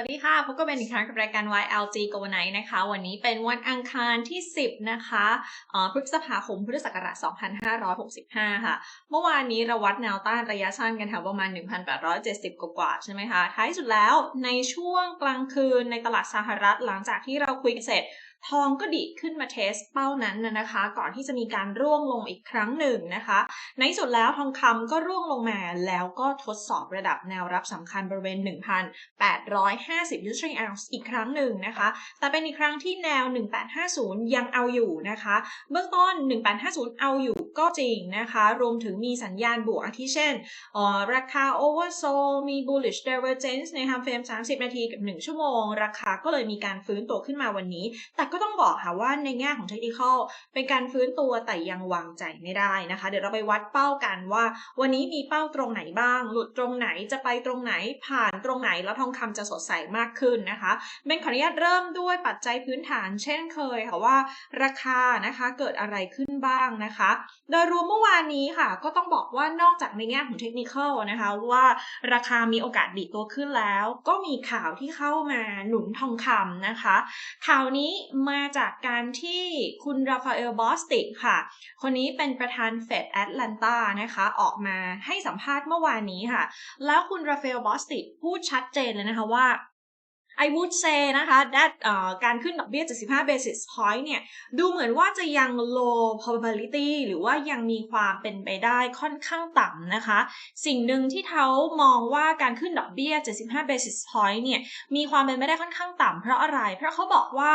วัสดีค่ะ พบกันเป็นอีกครั้งกับรายการ YLG Go Night นะคะ วันนี้เป็นวันอังคารที่ 10 นะคะพฤษภาคมพุทธศักราช 2565 ค่ะ เมื่อวานนี้เราวัดแนวต้านระยะสั้นกันแถวประมาณ 1,870 กว่าๆใช่ไหมคะ ท้ายสุดแล้วในช่วงกลางคืนในตลาดสหรัฐหลังจากที่เราคุยกันเสร็จ ทองก็ดีดขึ้นมาเทสเป้านั้นนะคะ ก่อนที่จะมีการร่วงลงอีกครั้งหนึ่งนะคะ ในสุดแล้วทองคำก็ร่วงลงมาแล้วก็ทดสอบระดับแนวรับสำคัญบริเวณ 1,850ยูโรออนซ์อีกครั้งหนึ่งนะคะ แต่เป็นอีกครั้งที่แนว 1850 ยังเอาอยู่นะคะ เบื้องต้น 1850 เอาอยู่ก็จริงนะคะ รวมถึงมีสัญญาณบวกอาทิเช่นออราคา oversold มี bullish divergence ใน time frame 30 นาทีกับ 1 ชั่วโมง ราคาก็เลยมีการฟื้นตัวขึ้นมาวันนี้ แต่ก็ต้องบอกค่ะว่าในแง่ของเทคนิคเป็นการฟื้นตัวแต่ยังวางใจไม่ได้นะคะ เดี๋ยวเราไปวัดเป้ากันว่า วันนี้มีเป้าตรงไหนบ้าง หลุดตรงไหนจะไปตรงไหนผ่านตรงไหนแล้วทองคำจะสดใสมากขึ้นนะคะเบนขออนุญาตเริ่มด้วยปัจจัยพื้นฐาน เช่นเคยค่ะว่า ราคานะคะเกิดอะไรขึ้นบ้างนะคะ โดยรวมเมื่อวานนี้ค่ะ ก็ต้องบอกว่านอกจากในแง่ของเทคนิคนะคะว่าราคามีโอกาสดีตัวขึ้นแล้ว ก็มีข่าวที่เข้ามาหนุนทองคำนะคะ ข่าวนี้มาจากการที่คุณราฟาเอลบอสติกค่ะ คนนี้เป็นประธานเฟดแอตแลนตานะคะ ออกมาให้สัมภาษณ์เมื่อวานนี้ค่ะ แล้วคุณราฟาเอลบอสติกพูดชัดเจนเลยนะคะว่า I would say นะคะ that การขึ้นดอกเบี้ย 75 basis point เนี่ย ดูเหมือนว่าจะยัง low probability หรือว่ายังมีความเป็นไปได้ค่อนข้างต่ำนะคะ สิ่งหนึ่งที่เขามองว่าการขึ้นดอกเบี้ย 75 basis point เนี่ย มีความเป็นไปได้ค่อนข้างต่ำเพราะอะไร เพราะเขาบอกว่า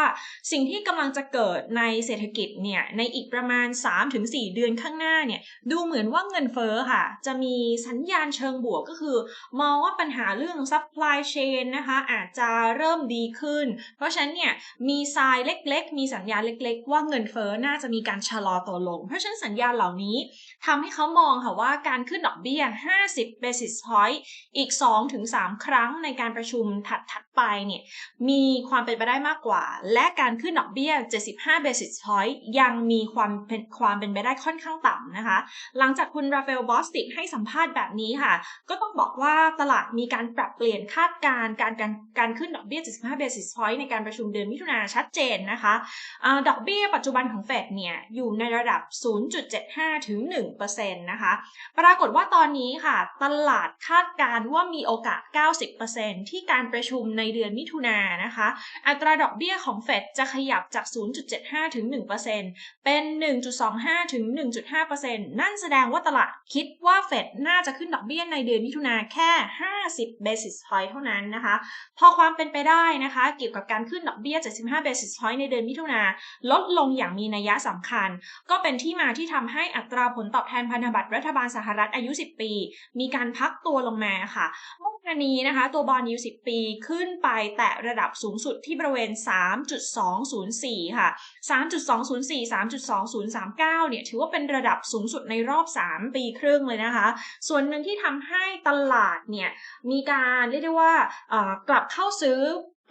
สิ่งที่กำลังจะเกิดในเศรษฐกิจเนี่ย ในอีกประมาณ 3-4 เดือนข้างหน้าเนี่ย ดูเหมือนว่าเงินเฟ้อค่ะ จะมีสัญญาณเชิงบวกก็คือ มองว่าปัญหาเรื่อง supply chain นะคะอาจจะเริ่มดีขึ้น เพราะฉะนั้นเนี่ยมีทรายเล็ก ๆ มีสัญญาณเล็ก ๆ ว่าเงินเฟ้อน่าจะมีการชะลอตัวลง เพราะฉะนั้นสัญญาณเหล่านี้ทำให้เขามองค่ะว่าการขึ้นดอกเบี้ย 50 basis point อีก 2-3 ครั้งในการประชุมถัดๆไปเนี่ยมีความเป็นไปได้มากกว่า และการขึ้นดอกเบี้ย 75 basis point ยังมีความเป็นความเป็นไปได้ค่อนข้างต่ำนะคะ หลังจากคุณราฟาเอลบอสติกให้สัมภาษณ์แบบนี้ค่ะ ก็ต้องบอกว่าตลาดมีการปรับเปลี่ยนคาดการณ์การการการขึ้นดอกเบี้ย 75 basis point ในการประชุมเดือนมิถุนาชัดเจนนะคะอาดอกเบี้ยปัจจุบันของเฟดเนี่ยอยู่ในระดับ 0.75 ถึง 1%นะคะ ปรากฏว่าตอนนี้ค่ะ ตลาดคาดการณ์ว่ามีโอกาส 90%ที่การประชุมในเดือนมิถุนานนะคะ อัตราดอกเบี้ยของเฟดจะขยับจาก 0.75 ถึง 1%เป็น 1.25 ถึง 1.5%นั่นแสดงว่าตลาดคิดว่าเฟดน่าจะขึ้นดอกเบี้ยในเดือนมิถุนาแค่ 50 basis point เท่านั้นนะคะ พอความเป็นไปได้นะคะ เกี่ยวกับการขึ้นดอกเบี้ย 75 basis point ในเดือนมิถุนาลดลงอย่างมีนัยสำคัญ ก็เป็นที่มาที่ทำให้อัตราผลตอบแทนพันธบัตรรัฐบาลสหรัฐอายุ 10 ปี มีการพักตัวลงมาค่ะเมื่อวานนี้นะคะ ตัวบอลยู10 ปีขึ้นไปแตะระดับสูงสุดที่บริเวณ 3.204 ค่ะ 3.204 3.2039 เนี่ยถือว่าเป็นระดับสูงสุดในรอบ 3 ปีครึ่งเลยนะคะ ส่วนหนึ่งที่ทำให้ตลาดเนี่ยมีการเรียกได้ว่ากลับเข้าซื้อ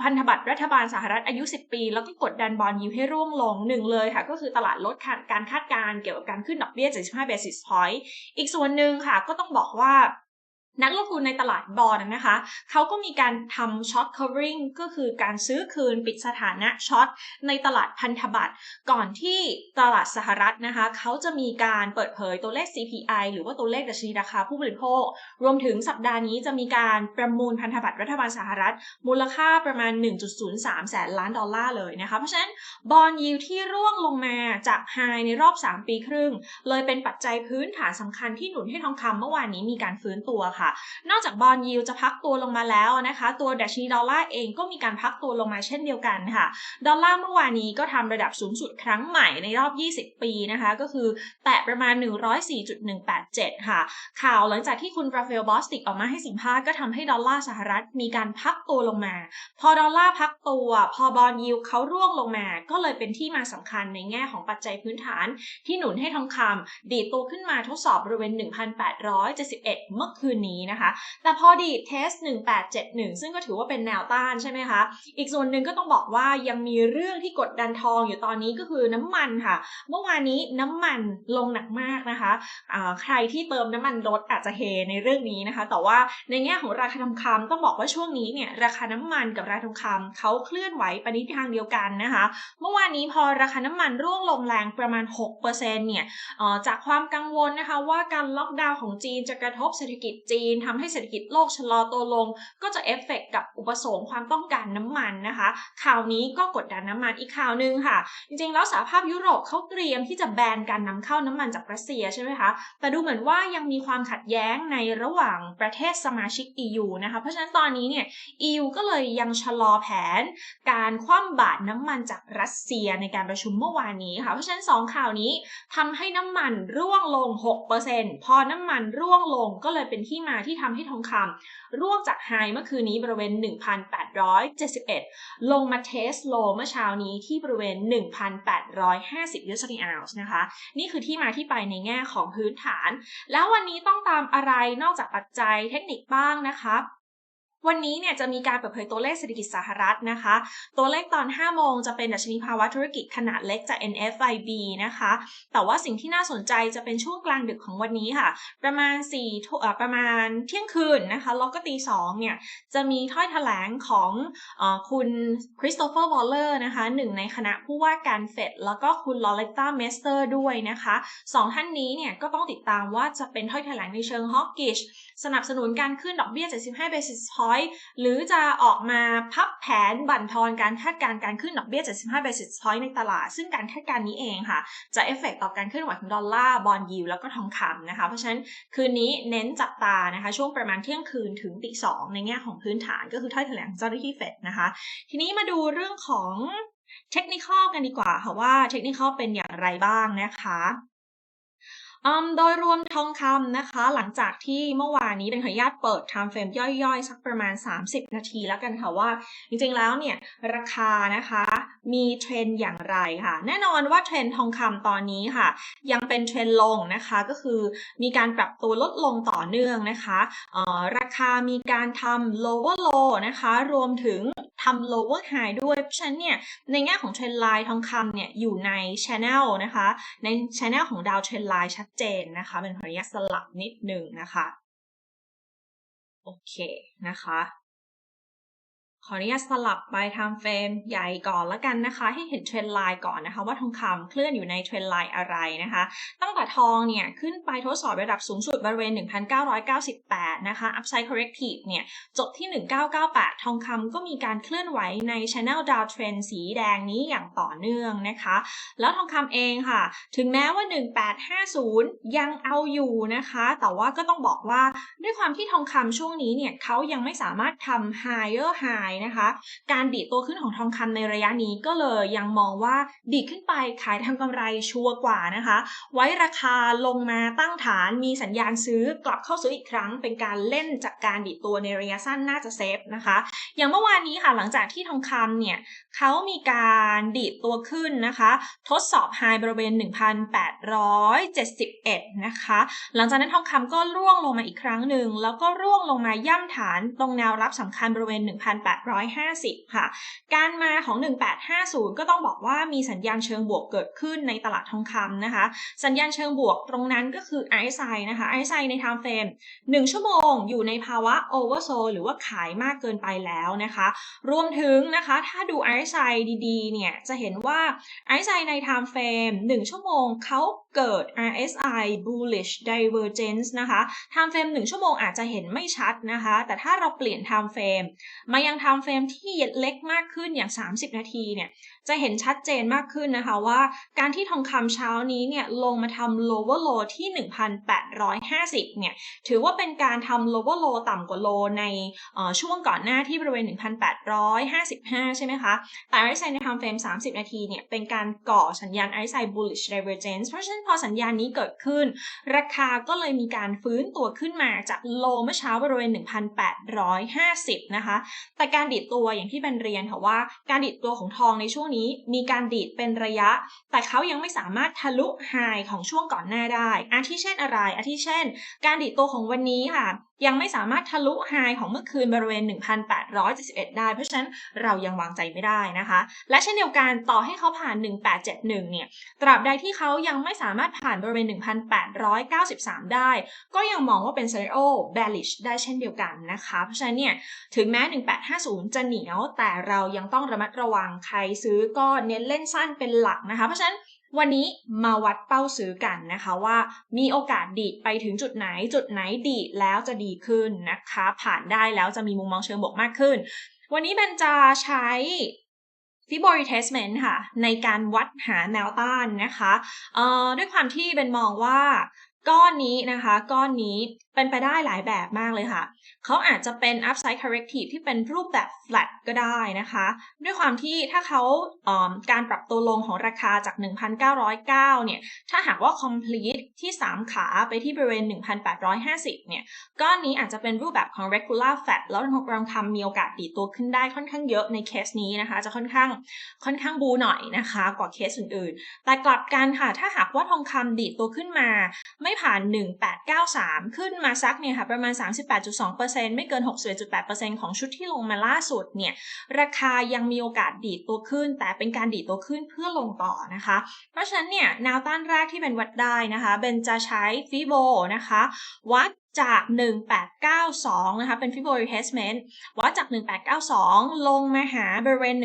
พันธบัตรรัฐบาลสหรัฐอายุ 10 ปี แล้วก็กดดันบอลยิวให้ร่วงลงหนึ่งเลยค่ะ ก็คือตลาดลดการคาดการณ์เกี่ยวกับการขึ้นดอกเบี้ย75 basis point อีกส่วนหนึ่งค่ะ ก็ต้องบอกว่า นักลงทุนในตลาดบอลนะคะเขาก็มีการทำช็อต covering ก็คือการซื้อคืนปิดสถานะช็อตในตลาดพันธบัตรก่อนที่ตลาดสหรัฐนะคะเขาจะมีการเปิดเผยตัวเลข CPI หรือว่าตัวเลขดัชนีราคาผู้บริโภค รวมถึงสัปดาห์นี้จะมีการประมูลพันธบัตรรัฐบาลสหรัฐ มูลค่าประมาณ 1.03 แสนล้านดอลลาร์เลยนะคะเพราะฉะนั้นบอลยิวที่ร่วงลงมาจากไฮในรอบ 3 ปีครึ่ง เลยเป็นปัจจัยพื้นฐานสำคัญที่หนุนให้ทองคำเมื่อวานนี้มีการฟื้นตัวค่ะนอกจากบอลยิวจะพักตัวลงมาแล้วนะคะ ตัวดัชนีดอลลาร์เองก็มีการพักตัวลงมาเช่นเดียวกันค่ะ ดอลลาร์เมื่อวานนี้ก็ทำระดับสูงสุดครั้งใหม่ในรอบ 20 ปีนะคะ ก็คือแตะประมาณ 104.187 ค่ะ ข่าวหลังจากที่คุณราฟาเอลบอสติกออกมาให้สัมภาษณ์ก็ทำให้ดอลลาร์สหรัฐมีการพักตัวลงมา พอดอลลาร์พักตัว พอบอลยิวเขาร่วงลงมา ก็เลยเป็นที่มาสำคัญในแง่ของปัจจัยพื้นฐาน ที่หนุนให้ทองคำดีดตัวขึ้นมาทดสอบบริเวณ 1,871 เมื่อคืนนี้นี้นะคะ แต่พอดีเทส 1871 ซึ่งก็ถือว่าเป็นแนวต้านใช่ไหมคะ อีกส่วนหนึ่งก็ต้องบอกว่ายังมีเรื่องที่กดดันทองอยู่ตอนนี้ก็คือน้ำมันค่ะ เมื่อวานนี้น้ำมันลงหนักมากนะคะะใครที่เติมน้ำมันรถอาจจะเฮในเรื่องนี้นะคะ แต่ว่าในแง่ของราคาทองคำต้องบอกว่าช่วงนี้เนี่ยราคาน้ำมันกับราคาทองคำเขาเคลื่อนไหวไปในทางเดียวกันนะคะ เมื่อวานนี้พอราคาน้ำมันร่วงลงแรงประมาณ 6%เนี่ยจากความกังวลนะคะว่าการล็อกดาวน์ของจีนจะกระทบเศรษฐกิจจีนทำให้เศรษฐกิจโลกชะลอตัวลง ก็จะเอฟเฟกกับอุปสงค์ความต้องการน้ำมันนะคะ ข่าวนี้ก็กดดันน้ำมันอีกข่าวหนึ่งค่ะ จริงๆ แล้วสหภาพยุโรปเขาเตรียมที่จะแบนการนำเข้าน้ำมันจากรัสเซียใช่ไหมคะ แต่ดูเหมือนว่ายังมีความขัดแย้งในระหว่างประเทศสมาชิก EU นะคะ เพราะฉะนั้นตอนนี้เนี่ย EU ก็เลยยังชะลอแผน การคว่ำบาตรน้ำมันจากรัสเซียในการประชุมเมื่อวานนี้ค่ะ เพราะฉะนั้น 2 ข่าวนี้ทำให้น้ำมันร่วงลง 6%พอน้ำมันร่วงลงก็เลยเป็นที่มาที่ทำให้ทองคำร่วงจากไฮเมื่อคืนนี้บริเวณ 1,871 ลงมาเทสโลเมื่อเช้านี้ที่บริเวณ 1,850ยูโรต่อออนซ์นะคะ นี่คือที่มาที่ไปในแง่ของพื้นฐาน แล้ววันนี้ต้องตามอะไรนอกจากปัจจัยเทคนิคบ้างนะคะ วันนี้เนี่ยจะมีการเปิดเผยตัวเลขเศรษฐกิจสหรัฐนะคะ ตัวเลขตอน 5 โมงจะเป็นดัชนีภาวะธุรกิจขนาดเล็กจาก NFIB นะคะ แต่ว่าสิ่งที่น่าสนใจจะเป็นช่วงกลางดึกของวันนี้ค่ะ ประมาณ4ประมาณเที่ยงคืนนะคะ แล้วก็ตี2เนี่ยจะมีถ้อยแถลงของอคุณคริสโตเฟอร์วอลเลอร์นะคะหนึ่งในคณะผู้ว่าการเฟดแล้วก็คุณลอเรตตาเมสเตอร์ด้วยนะคะสองท่านนี้เนี่ยก็ต้องติดตามว่าจะเป็นถ้อยแถลงในเชิงฮอกกิช สนับสนุนการขึ้นดอกเบี้ย 75 basis point หรือจะออกมาพับแผนบั่นทอนการคาดการณ์การขึ้นดอกเบี้ย 75 basis point ในตลาด ซึ่งการคาดการณ์นี้เองค่ะ จะเอฟเฟกต่อการเคลื่อนไหวของดอลลาร์บอลยิวแล้วก็ทองคำนะคะ เพราะฉะนั้นคืนนี้เน้นจับตานะคะ ช่วงประมาณเที่ยงคืนถึงตีสองในแง่ของพื้นฐานก็คือถ้อยแถลงเจ้าหน้าที่เฟดนะคะ ทีนี้มาดูเรื่องของเทคนิคกันดีกว่าค่ะว่าเทคนิคเป็นอย่างไรบ้างนะคะ โดยรวมทองคำนะคะ หลังจากที่เมื่อวานนี้เป็นขออนุญาตเปิด time frame ย่อยๆ สักประมาณ 30 นาทีแล้วกันค่ะว่า จริงๆแล้วเนี่ย ราคานะคะมีเทรนอย่างไรค่ะ แน่นอนว่าเทรนทองคำตอนนี้ค่ะ ยังเป็นเทรนลงนะคะก็คือมีการปรับตัวลดลงต่อเนื่องนะคะราคามีการทำ lower low นะคะ รวมถึงทำ lower high ด้วย เพราะฉะนั้นเนี่ย ในแง่ของเทรนไลน์ทองคำเนี่ย อยู่ใน channel นะคะ ใน channel ของดาวเทรนไลน์ชัดเจนนะคะ เป็นขออนุญาตสลับนิดหนึ่งนะคะ โอเคนะคะ ขออนุญาตสลับไปทำเฟรมใหญ่ก่อนละกันนะคะ ให้เห็นเทรนไลน์ก่อนนะคะ ว่าทองคำเคลื่อนอยู่ในเทรนไลน์อะไรนะคะ ตั้งแต่ทองเนี่ย ขึ้นไปทดสอบระดับสูงสุดบริเวณ 1,998 นะคะ Upside Corrective เนี่ย จบที่ 1998 ทองคำก็มีการเคลื่อนไหวใน Channel Downtrend สีแดงนี้อย่างต่อเนื่องนะคะ แล้วทองคำเองค่ะ ถึงแม้ว่า 1850 ยังเอาอยู่นะคะ แต่ว่าก็ต้องบอกว่าด้วยความที่ทองคำช่วงนี้เนี่ยเขายังไม่สามารถทำ higher high นะคะ การดีดตัวขึ้นของทองคำในระยะนี้ก็เลยยังมองว่าดีดขึ้นไปขายทำกำไรชัวร์กว่านะคะ ไว้ราคาลงมาตั้งฐานมีสัญญาณซื้อกลับเข้าซื้ออีกครั้ง เป็นการเล่นจากการดีดตัวในระยะสั้นน่าจะเซฟนะคะ อย่างเมื่อวานนี้ค่ะหลังจากที่ทองคำเนี่ยเขามีการดีดตัวขึ้นนะคะ ทดสอบไฮบริเวณ 1,871 นะคะ หลังจากนั้นทองคำก็ร่วงลงมาอีกครั้งหนึ่ง แล้วก็ร่วงลงมาย่ำฐานตรงแนวรับสำคัญบริเวณ1850 ค่ะ การมาของ 1850 ก็ต้องบอกว่ามีสัญญาณเชิงบวกเกิดขึ้นในตลาดทองคำนะคะ สัญญาณเชิงบวกตรงนั้นก็คือ RSI นะคะ RSI ใน time frame 1ชั่วโมงอยู่ในภาวะ oversold หรือว่าขายมากเกินไปแล้วนะคะ รวมถึงนะคะถ้าดู RSI ดีๆ เนี่ย จะเห็นว่า RSI ใน time frame 1ชั่วโมงเขาเกิด RSI bullish divergence นะคะ time frame 1 ชั่วโมงอาจจะเห็นไม่ชัดนะคะ แต่ถ้าเราเปลี่ยน time frame มายัง time frame ที่เล็กมากขึ้นอย่าง 30 นาทีเนี่ยจะเห็นชัดเจนมากขึ้นนะคะว่า การที่ทองคำเช้านี้เนี่ยลงมาทำ lower low ที่ 1,850 เนี่ยถือว่าเป็นการทำ lower low ต่ำกว่า low ในช่วงก่อนหน้าที่บริเวณ 1,855 ใช่ไหมคะ แต่ RSI ใน time frame 30 นาทีเนี่ยเป็นการก่อสัญญาณ RSI bullish divergence เพราะฉะนั้นพอสัญญาณนี้เกิดขึ้น ราคาก็เลยมีการฟื้นตัวขึ้นมาจาก low เมื่อเช้าบริเวณ 1,850 นะคะ แต่การการดีดตัวอย่างที่เป็นเรียนค่ะว่า การดีดตัวของทองในช่วงนี้ มีการดีดเป็นระยะ แต่เขายังไม่สามารถทะลุไฮของช่วงก่อนหน้าได้อาทิเช่นอะไรอาทิเช่น การดีดตัวของวันนี้ค่ะ ยังไม่สามารถทะลุไฮของเมื่อคืนบริเวณ 1,871 ได้ เพราะฉะนั้นเรายังวางใจไม่ได้นะคะ และเช่นเดียวกันต่อให้เขาผ่าน 1871 เนี่ย ตราบใดที่เขายังไม่สามารถผ่านบริเวณ 1,893 ได้ ก็ยังมองว่าเป็น scenario bearish ได้เช่นเดียวกันนะคะ เพราะฉะนั้นเนี่ยถึงแม้ 1850 จะเหนียว แต่เรายังต้องระมัดระวังใครซื้อก็เน้นเล่นสั้นเป็นหลักนะคะ เพราะฉะนั้น วันนี้มาวัดเป้าซื้อกันนะคะว่ามีโอกาสดีดไปถึงจุดไหน จุดไหนดีดแล้วจะดีขึ้นนะคะ ผ่านได้แล้วจะมีมุมมองเชิงบวกมากขึ้น วันนี้เบนจะใช้ Fibo Retracement ค่ะ ในการวัดหาแนวต้านนะคะด้วยความที่เบนมองว่าก้อนนี้นะคะ ก้อนนี้เป็นไปได้หลายแบบมากเลยค่ะ เขาอาจจะเป็น upside corrective ที่เป็นรูปแบบ flat ก็ได้นะคะ ด้วยความที่ถ้าเขาการปรับตัวลงของราคาจาก 1,909 เนี่ย ถ้าหากว่า complete ที่ 3 ขาไปที่บริเวณ 1,850 เนี่ย ก้อนนี้อาจจะเป็นรูปแบบของ regular flat แล้วเราทำมีโอกาสดีตัวขึ้นได้ค่อนข้างเยอะในเคสนี้นะคะ จะค่อนข้างค่อนข้างบูหน่อยนะคะ กว่าเคสอื่นๆ แต่กลับกันค่ะ ถ้าหากว่าทองคำดีตัวขึ้นมา ไม่ผ่าน 1893 ขึ้นมาสักเนี่ยค่ะประมาณ 38.2%ไม่เกิน 61.8%ของชุดที่ลงมาล่าสุดเนี่ยราคายังมีโอกาสดีดตัวขึ้น แต่เป็นการดีดตัวขึ้นเพื่อลงต่อนะคะ เพราะฉะนั้นเนี่ยแนวต้านแรกที่เป็นวัดได้นะคะเบนจะใช้ฟิโบนะคะวัด จาก 1892 นะคะ เป็น Fibonacci retracement วัดจาก 1892 ลงมาหาบริเวณ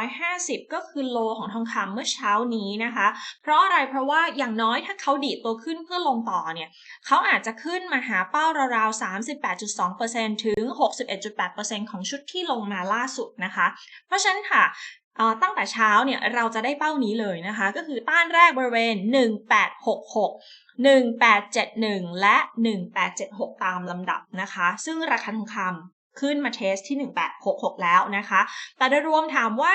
1850 ก็คือโลของทองคำเมื่อเช้านี้นะคะ เพราะอะไร เพราะว่าอย่างน้อยถ้าเขาดีดตัวขึ้นเพื่อลงต่อเนี่ย เขาอาจจะขึ้นมาหาเป้าราวๆ 38.2%ถึง 61.8%ของชุดที่ลงมาล่าสุดนะคะ เพราะฉะนั้นค่ะตั้งแต่เช้าเนี่ยเราจะได้เป้านี้เลยนะคะ ก็คือต้านแรกบริเวณ 1866 1871 และ 1876 ตามลำดับนะคะ ซึ่งราคาทองคำ ขึ้นมาเทสที่ 1866 แล้วนะคะ แต่โดยรวมถามว่า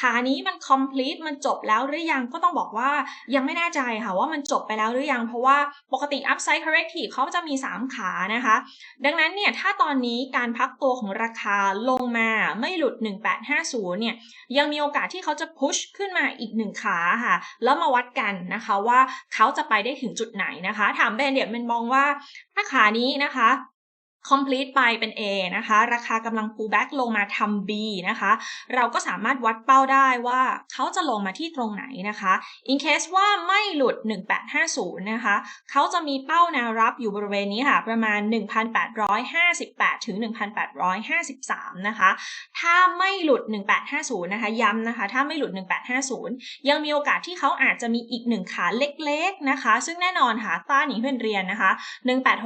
ขานี้มัน complete มันจบแล้วหรือยังก็ต้องบอกว่ายังไม่แน่ใจค่ะว่ามันจบไปแล้วหรือยัง เพราะว่าปกติ upside corrective เขาจะมี 3 ขานะคะ ดังนั้นเนี่ยถ้าตอนนี้การพักตัวของราคาลงมาไม่หลุด 1850 เนี่ยยังมีโอกาสที่เขาจะ push ขึ้นมาอีกหนึ่งขาค่ะ แล้วมาวัดกันนะคะว่าเขาจะไปได้ถึงจุดไหนนะคะ ถามเบรนเดียมันมองว่าถ้าขานี้นะคะ complete ไปเป็น A นะคะ ราคากำลัง pull back ลงมาทำ B นะคะ เราก็สามารถวัดเป้าได้ว่าเขาจะลงมาที่ตรงไหนนะคะ in case ว่าไม่หลุด 1850 นะคะ เขาจะมีเป้าแนวรับอยู่บริเวณนี้ค่ะ ประมาณ 1858 ถึง 1853 นะคะ ถ้าไม่หลุด 1850 นะคะ ย้ำนะคะ ถ้าไม่หลุด 1850 ยังมีโอกาสที่เขาอาจจะมีอีกหนึ่งขาเล็กๆ นะคะ ซึ่งแน่นอนค่ะต้านหนีเพื่อนเรียนนะคะ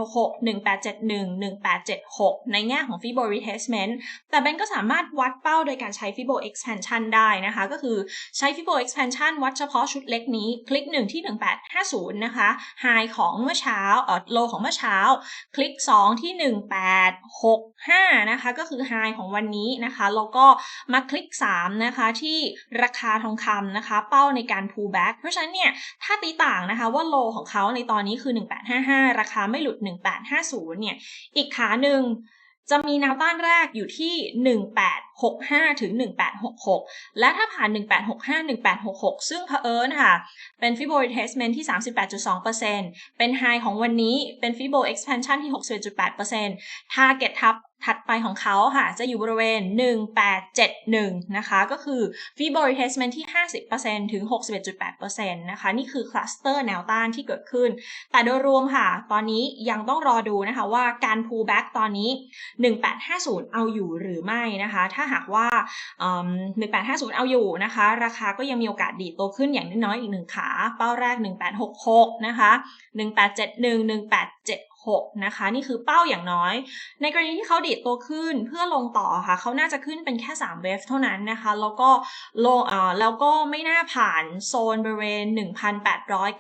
1866 1871 1876 ในแง่ของ Fibo Retracement แต่เบนก็สามารถวัดเป้าโดยการใช้ Fibo Expansion ได้นะคะ ก็คือใช้ Fibo Expansion วัดเฉพาะชุดเล็กนี้ คลิก 1 ที่ 1850 นะคะ High ของเมื่อเช้าเอ่อ Low ของเมื่อเช้า คลิก 2 ที่ 1865 นะคะ ก็คือ High ของวันนี้นะคะ แล้วก็มาคลิก 3 นะคะ ที่ราคาทองคำนะคะ เป้าในการ pull back เพราะฉะนั้นเนี่ย ถ้าตีต่างนะคะว่า Low ของเขาในตอนนี้คือ 1855 ราคาไม่หลุด 1850 เนี่ย อีกขาหนึ่งจะมีแนวต้านแรกอยู่ที่ 65ถึง1866 และถ้าผ่าน 1865 1866 ซึ่งเผอิญค่ะ เป็น Fibo retracement ที่ 38.2%เป็น High ของวันนี้ เป็น Fibo expansion ที่ 61.8% Target ทับถัดไปของเขาค่ะ จะอยู่บริเวณ 1871 นะคะ ก็คือ Fibo retracement ที่ 50%ถึง 61.8%นะคะ นี่คือคลัสเตอร์แนวต้านที่เกิดขึ้น แต่โดยรวมค่ะ ตอนนี้ยังต้องรอดูนะคะว่าการ pull back ตอนนี้ 1850 เอาอยู่หรือไม่นะคะ ถ้าหากว่า1850 เอาอยู่นะคะ ราคาก็ยังมีโอกาสดีดตัวขึ้นอย่างน้อยๆอีกหนึ่งขา เป้าแรก 1866 นะคะ 1871 1876 6 นะคะ นี่คือเป้าอย่างน้อย ในกรณีที่เขาดีดตัวขึ้นเพื่อลงต่อค่ะเขาน่าจะขึ้นเป็นแค่ 3 เวฟเท่านั้นนะคะ แล้วก็ลงอ่าแล้วก็ไม่น่าผ่านโซนบริเวณ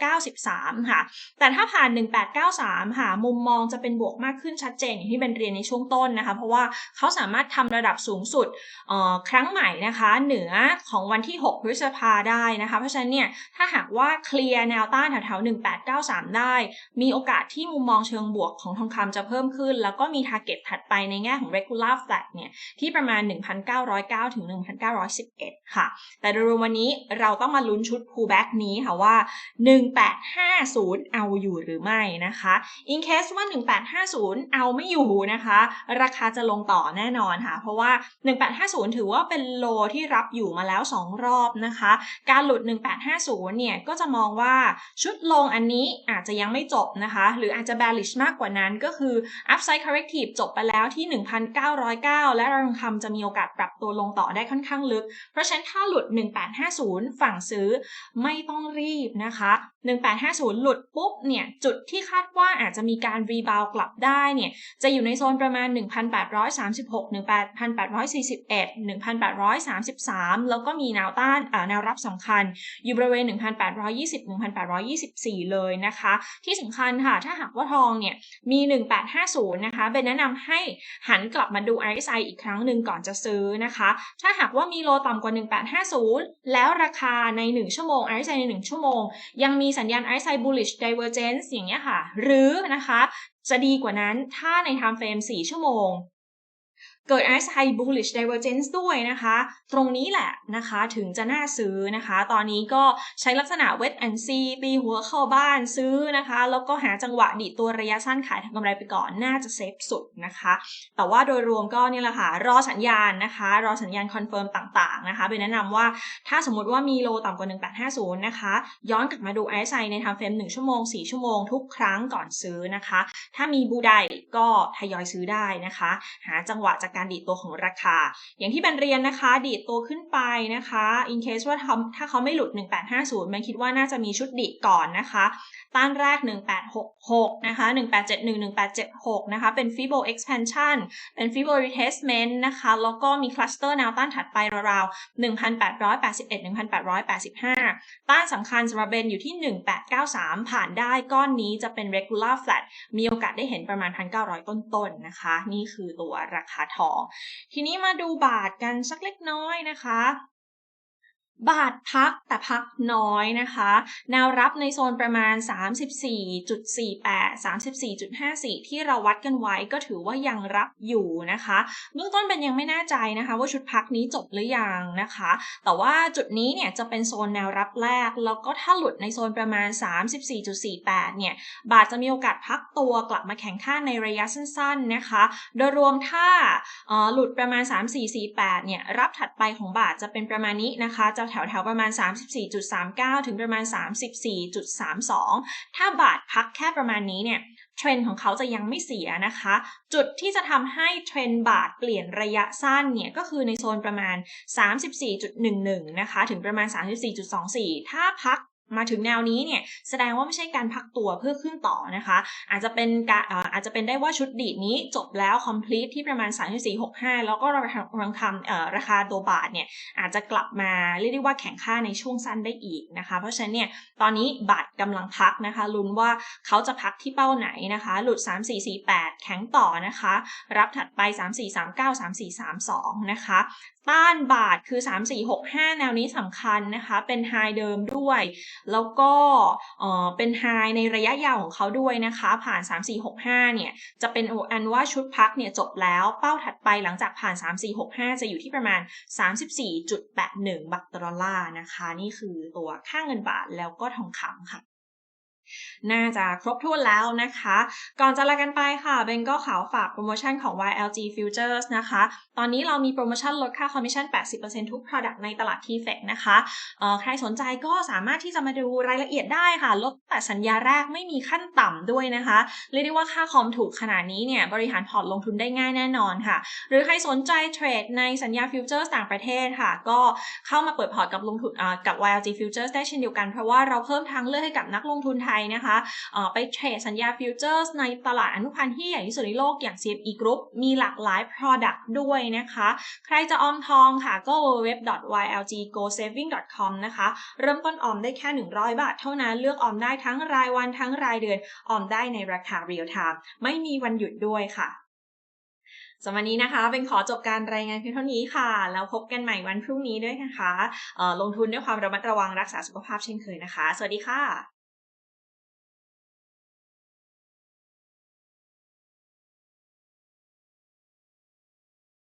1893 ค่ะ แต่ถ้าผ่าน 1893 ค่ะ มุมมองจะเป็นบวกมากขึ้นชัดเจนอย่างที่เป็นเรียนในช่วงต้นนะคะ เพราะว่าเขาสามารถทำระดับสูงสุดครั้งใหม่นะคะ เหนือของวันที่ 6 พฤษภาได้นะคะ เพราะฉะนั้นเนี่ยถ้าหากว่าเคลียร์แนวต้านแถวๆ1893 ได้ มีโอกาสที่มุมมองเชิงบวกของทองคำจะเพิ่มขึ้น แล้วก็มี target ถัดไปในแง่ของ regular flat เนี่ยที่ประมาณ 1,909 ถึง 1,911 ค่ะ แต่โดยรวมวันนี้เราต้องมาลุ้นชุด pullback นี้ค่ะว่า 1850 เอาอยู่หรือไม่นะคะ in case ว่า 1850 เอาไม่อยู่นะคะ ราคาจะลงต่อแน่นอนค่ะ เพราะว่า 1850 ถือว่าเป็นโลที่รับอยู่มาแล้ว 2 รอบนะคะ การหลุด 1850 เนี่ยก็จะมองว่าชุดลงอันนี้อาจจะยังไม่จบนะคะ หรืออาจจะ bearish มากกว่านั้นก็คือ upside corrective จบไปแล้วที่ 1,909 และราคาจะมีโอกาสปรับตัวลงต่อได้ค่อนข้างลึก เพราะฉะนั้นถ้าหลุด 1850 ฝั่งซื้อไม่ต้องรีบนะคะ 1850 หลุดปุ๊บเนี่ย จุดที่คาดว่าอาจจะมีการรีบาวกลับได้เนี่ย จะอยู่ในโซนประมาณ 1,836 1,841 1,833 แล้วก็มีแนวต้านแนวรับสำคัญ อยู่บริเวณ 1,820 1,824 เลยนะคะ ที่สำคัญค่ะ ถ้าหากว่าทองเนี่ยมี 1850 นะคะเป็นแนะนำให้หันกลับมาดู RSI อีกครั้งหนึ่งก่อนจะซื้อนะคะ ถ้าหากว่ามีโลต่ำกว่า 1850 แล้วราคาใน 1 ชั่วโมง RSI ใน 1 ชั่วโมง ยังมีสัญญาณ RSI bullish divergence อย่างเงี้ยค่ะ หรือนะคะจะดีกว่านั้นถ้าใน time frame 4 ชั่วโมง เกิด RSI bullish divergence ด้วยนะคะ ตรงนี้แหละนะคะถึงจะน่าซื้อนะคะ ตอนนี้ก็ใช้ลักษณะ wet and see ตีหัวเข้าบ้านซื้อนะคะ แล้วก็หาจังหวะดีตัวระยะสั้นขายทำกำไรไปก่อนน่าจะเซฟสุดนะคะ แต่ว่าโดยรวมก็นี่แหละค่ะรอสัญญาณนะคะ รอสัญญาณคอนเฟิร์มต่างๆนะคะเป็นแนะนำว่าถ้าสมมติว่ามีโลต่ำกว่า 1850 นะคะ ย้อนกลับมาดู RSI ใน time frame 1ชั่วโมง 4 ชั่วโมงทุกครั้งก่อนซื้อนะคะ ถ้ามีบูไดก็ทยอยซื้อได้นะคะ หาจังหวะจากการดีดตัวของราคา อย่างที่บันเรียนนะคะ ดีดตัวขึ้นไปนะคะ in case ว่าถ้าเขาไม่หลุด 1850มันคิดว่าน่าจะมีชุดดีดก่อนนะคะ ต้านแรก 1866 นะคะ 1871 1876 นะคะ เป็น Fibo expansion เป็น Fibo retracement นะคะ แล้วก็มีคลัสเตอร์แนวต้านถัดไปราวๆ1881 1885 ต้านสำคัญสำหรับเบนอยู่ที่ 1893 ผ่านได้ก้อนนี้จะเป็น regular flat มีโอกาสได้เห็นประมาณ 1,900 ต้นๆนนะคะ นี่คือตัวราคาทอง ทีนี้มาดูบาทกันสักเล็กน้อยนะคะ บาทพักแต่พักน้อยนะคะ แนวรับในโซนประมาณ 34.48 34.54 ที่เราวัดกันไว้ก็ถือว่ายังรับอยู่นะคะ เบื้องต้นเป็นยังไม่แน่ใจนะคะ ว่าชุดพักนี้จบหรือยังนะคะ แต่ว่าจุดนี้เนี่ยจะเป็นโซนแนวรับแรก แล้วก็ถ้าหลุดในโซนประมาณ 34.48 เนี่ย บาทจะมีโอกาสพักตัวกลับมาแข็งค่าในระยะสั้นๆนะคะ โดยรวมถ้าหลุดประมาณ 3448 เนี่ย รับถัดไปของบาทจะเป็นประมาณนี้นะคะจะแถวแถวประมาณ 34.39 ถึงประมาณ 34.32 ถ้าบาทพักแค่ประมาณนี้เนี่ยเทรนด์ของเขาจะยังไม่เสียนะคะ จุดที่จะทำให้เทรนด์บาทเปลี่ยนระยะสั้นเนี่ยก็คือในโซนประมาณ 34.11 นะคะ ถึงประมาณ 34.24 ถ้าพัก มาถึงแนวนี้เนี่ยแสดงว่าไม่ใช่การพักตัวเพื่อขึ้นต่อนะคะ อาจจะเป็นการอาจจะเป็นได้ว่าชุดดีดนี้จบแล้ว complete ที่ประมาณ 3465 แล้วก็ราคาทำราคาตัวบาทเนี่ยอาจจะกลับมาเรียกได้ว่าแข่งค่าในช่วงสั้นได้อีกนะคะ เพราะฉะนั้นเนี่ยตอนนี้บาทกำลังพักนะคะลุ้นว่าเขาจะพักที่เป้าไหนนะคะ หลุด 3448 แข็งต่อนะคะ รับถัดไป 3439 3432 นะคะ ต้านบาทคือ 3465 แนวนี้สำคัญนะคะ เป็นไฮเดิมด้วย แล้วก็เป็นไฮในระยะยาวของเขาด้วยนะคะ ผ่าน 3465 เนี่ย จะเป็นอันว่าชุดพักเนี่ยจบแล้ว เป้าถัดไปหลังจากผ่าน 3465 จะอยู่ที่ประมาณ 34.81บาทต่อดอลลาร์นะคะ นี่คือตัวค่าเงินบาทแล้วก็ทองคำค่ะ น่าจะครบถ้วนแล้วนะคะ ก่อนจะลากันไปค่ะเบนก็ขอฝากโปรโมชั่นของ YLG Futures นะคะ ตอนนี้เรามีโปรโมชั่นลดค่าคอมมิชชั่น 80%ทุก Product ในตลาด t f e c นะคะใครสนใจก็สามารถที่จะมาดูรายละเอียดได้ค่ะ ลดแต่สัญญาแรกไม่มีขั้นต่ำด้วยนะคะ เรียกได้ว่าค่าคอมถูกขนาดนี้เนี่ยบริหารพอร์ตลงทุนได้ง่ายแน่นอนค่ะ หรือใครสนใจเทรดในสัญญาฟิวเจอร์ต่างประเทศค่ะ ก็เข้ามาเปิดพอร์ตกับลงทุนกับ YLG Futures ได้เช่นเดียวกัน เพราะว่าเราเพิ่มทางเลือกให้กับนักลงทุนไทยนะคะไปเทรดสัญญาฟิวเจอร์สในตลาดอนุพันธ์ที่ใหญ่ที่สุดในโลกอย่าง CFE Group มีหลากหลาย Product ด้วยนะคะ ใครจะออมทองค่ะก็ www.ylggosaving.com นะคะเริ่มต้นออมได้แค่ 100 บาทเท่านั้นเลือกออมได้ทั้งรายวันทั้งรายเดือนออมได้ในราคา real time ไม่มีวันหยุดด้วยค่ะสำหรับวันนี้นะคะ เป็นขอจบการรายงานเพียงเท่านี้ค่ะ แล้วพบกันใหม่วันพรุ่งนี้ด้วยนะคะ ลงทุนด้วยความระมัดระวังรักษาสุขภาพเช่นเคยนะคะ สวัสดีค่ะ